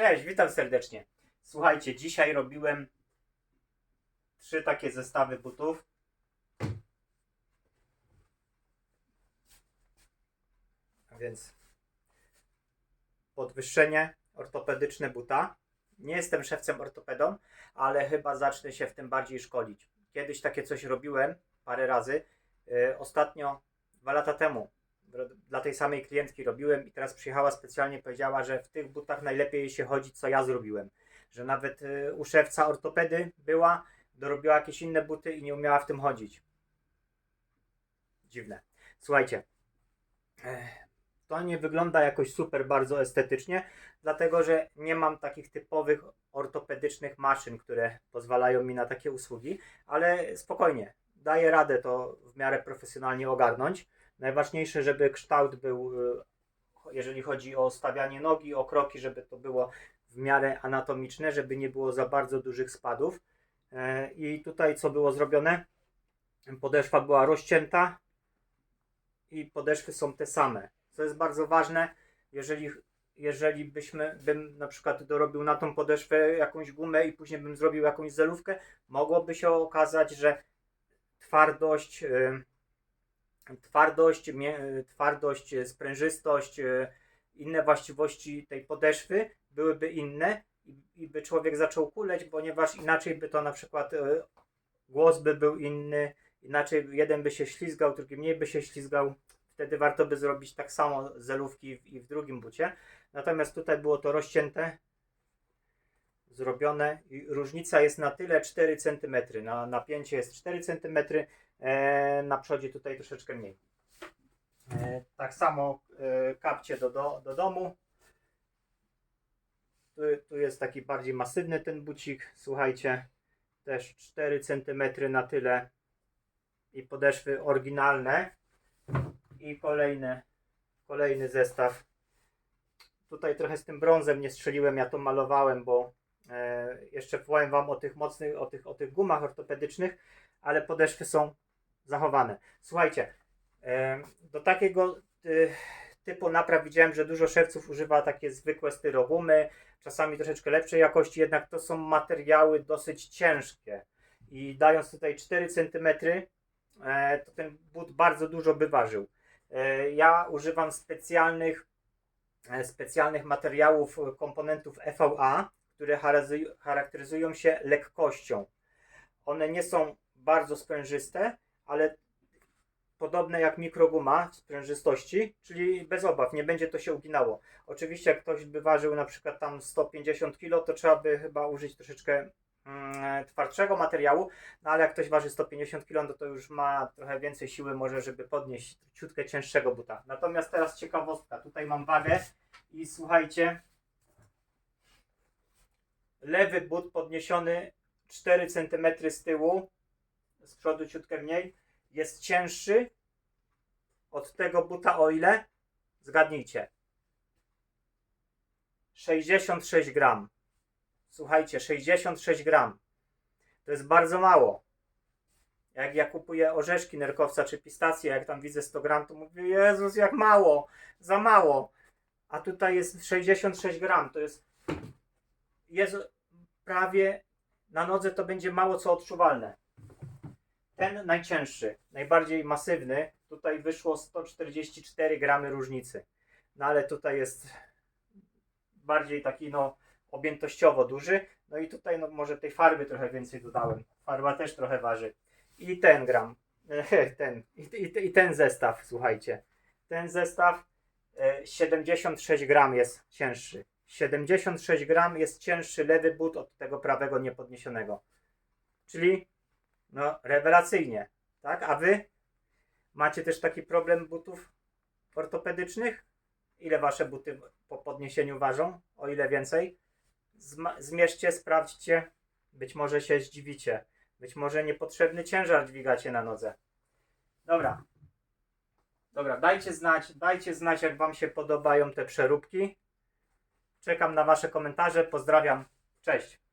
Cześć, witam serdecznie. Słuchajcie, dzisiaj robiłem trzy takie zestawy butów. A więc podwyższenie ortopedyczne buta. Nie jestem szewcem ortopedą, ale chyba zacznę się w tym bardziej szkolić. Kiedyś takie coś robiłem parę razy. Yy, ostatnio, dwa lata temu, dla tej samej klientki robiłem i teraz przyjechała specjalnie powiedziała, że w tych butach najlepiej się chodzi, co ja zrobiłem. Że nawet y, u szewca ortopedy była, dorobiła jakieś inne buty i nie umiała w tym chodzić. Dziwne. Słuchajcie, eh, to nie wygląda jakoś super bardzo estetycznie, dlatego że nie mam takich typowych ortopedycznych maszyn, które pozwalają mi na takie usługi, ale spokojnie, daję radę to w miarę profesjonalnie ogarnąć. Najważniejsze, żeby kształt był, y, jeżeli chodzi o stawianie nogi, o kroki, żeby to było w miarę anatomiczne, żeby nie było za bardzo dużych spadów. E, I tutaj co było zrobione? Podeszwa była rozcięta i podeszwy są te same. Co jest bardzo ważne, jeżeli, jeżeli byśmy, bym na przykład dorobił na tą podeszwę jakąś gumę i później bym zrobił jakąś zelówkę, mogłoby się okazać, że twardość, y, twardość, twardość, y, sprężystość, y, inne właściwości tej podeszwy byłyby inne i, by człowiek zaczął kuleć, ponieważ inaczej by to na przykład głos by był inny, inaczej jeden by się ślizgał, drugi mniej by się ślizgał. Wtedy warto by zrobić tak samo zelówki i w drugim bucie. Natomiast tutaj było to rozcięte, zrobione różnica jest na tyle 4 cm. Na napięcie jest 4 cm, e, na przodzie tutaj troszeczkę mniej. E, tak samo e, kapcie do, do, do domu. Tu, tu jest taki bardziej masywny ten bucik. Słuchajcie, też 4 cm na tyle i podeszwy oryginalne. I kolejny, kolejny zestaw. Tutaj trochę z tym brązem nie strzeliłem, ja to malowałem, bo jeszcze powiem Wam o tych mocnych, o tych, o tych gumach ortopedycznych, ale podeszwy są zachowane. Słuchajcie, e, do takiego ty, typu napraw widziałem, że dużo szewców używa takie zwykłe styrogumy, czasami troszeczkę lepszej jakości, jednak to są materiały dosyć ciężkie. I dając tutaj 4 cm, e, to ten but bardzo dużo by ważył. E, ja używam specjalnych, e, specjalnych materiałów, e, komponentów EVA, które charakteryzuj- charakteryzują się lekkością. One nie są bardzo sprężyste, ale podobne jak mikroguma w sprężystości, czyli bez obaw, nie będzie to się uginało. Oczywiście jak ktoś by ważył na przykład tam 150 kg, to trzeba by chyba użyć troszeczkę mm, twardszego materiału, no ale jak ktoś waży 150 kg, no to już ma trochę więcej siły może, żeby podnieść ciutkę cięższego buta. Natomiast teraz ciekawostka, tutaj mam wagę i słuchajcie, lewy but podniesiony 4 cm z tyłu, z przodu ciutkę mniej, jest cięższy od tego buta o ile? Zgadnijcie. 66 gram. Słuchajcie, 66 gram. To jest bardzo mało. Jak ja kupuję orzeszki nerkowca czy pistacje, jak tam widzę 100 gram, to mówię, Jezus, jak mało, za mało. A tutaj jest 66 gram, to jest, jest prawie na nodze to będzie mało co odczuwalne. Ten najcięższy, najbardziej masywny, tutaj wyszło 144 gramy różnicy. No ale tutaj jest bardziej taki no objętościowo duży. No i tutaj no może tej farby trochę więcej dodałem. Farba też trochę waży. I ten gram. Ten. I, i, ten zestaw, słuchajcie. Ten zestaw e, 76 gram jest cięższy. 76 gram jest cięższy lewy but od tego prawego niepodniesionego. Czyli no rewelacyjnie, tak? A wy macie też taki problem butów ortopedycznych? Ile wasze buty po podniesieniu ważą? O ile więcej? Zmierzcie, sprawdźcie. Być może się zdziwicie. Być może niepotrzebny ciężar dźwigacie na nodze. Dobra. Dobra, dajcie znać, dajcie znać, jak wam się podobają te przeróbki. Czekam na wasze komentarze. Pozdrawiam. Cześć.